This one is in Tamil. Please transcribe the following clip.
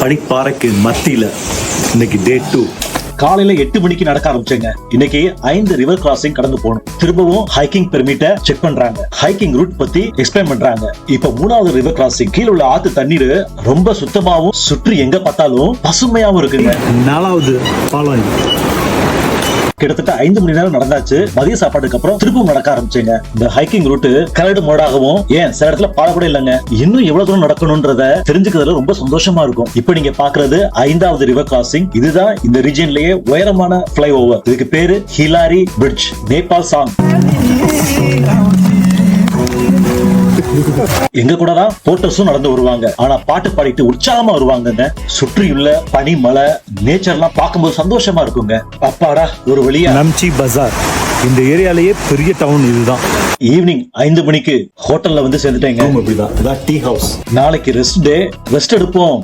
பனிப்பாறைக்கு மத்தியில இன்னைக்கு டே டூ காலையில எட்டு மணிக்கு நடக்க ஆரம்பிச்சேங்க. இன்னைக்கு ஐந்து ரிவர் கிராசிங் கடந்து போகணும். திரும்பவும் ஹைக்கிங் பெர்மிட்ட செக் பண்றாங்க. ஹைக்கிங் ரூட் பத்தி எக்ஸ்பிளைன் பண்றாங்க. இப்ப மூணாவது ரிவர் கிராசிங் கீழ உள்ள ஆத்து தண்ணீர் ரொம்ப சுத்தமாவும் சுற்றி எங்க பார்த்தாலும் பசுமையாவும் இருக்குங்க. நாலாவது பாலம் கிட்டத்தட்ட ஐந்து மணி நேரம் நடந்தாச்சு. மதிய சாப்பாட்டுக்கு அப்புறம் திரும்பவும் நடக்க ஆரம்பிச்சேங்க. இந்த ஹைக்கிங் ரூட்டு கரடு மோடாகவும் ஏன் சில இடத்துல பாட கூட இல்லைங்க. இன்னும் எவ்வளவு தூரம் நடக்கணும்ன்றத தெரிஞ்சுக்கிறதுல ரொம்ப சந்தோஷமா இருக்கும். இப்போ நீங்க பாக்குறது ஐந்தாவது ரிவர் கிராசிங் இதுதான் இந்த ரீஜன்லயே உயரமான பிளை ஓவர் இதுக்கு பேரு ஹிலாரி பிரிட்ஜ் நேபாள் சாங் எங்க கூட தான் போட்டர்ஸும் நடந்து வருவாங்க. ஆனா பாட்டு பாடிட்டு உற்சாகமா வருவாங்கங்க. சுற்றியுள்ள பனி மலை நேச்சர்லாம் பார்க்கும்போது சந்தோஷமா இருக்குங்க. அப்பாடா ஒரு வழியா. நம்ச்சி பஜார். இந்த ஏரியாலயே பெரிய டவுன் இதுதான். ஈவினிங் ஐந்து மணிக்கு ஹோட்டல்ல வந்து சேர்ந்துட்டேங்க. அப்படிதான் டீ ஹவுஸ் நாளைக்கு ரெஸ்ட் டே ரெஸ்ட் எடுப்போம்.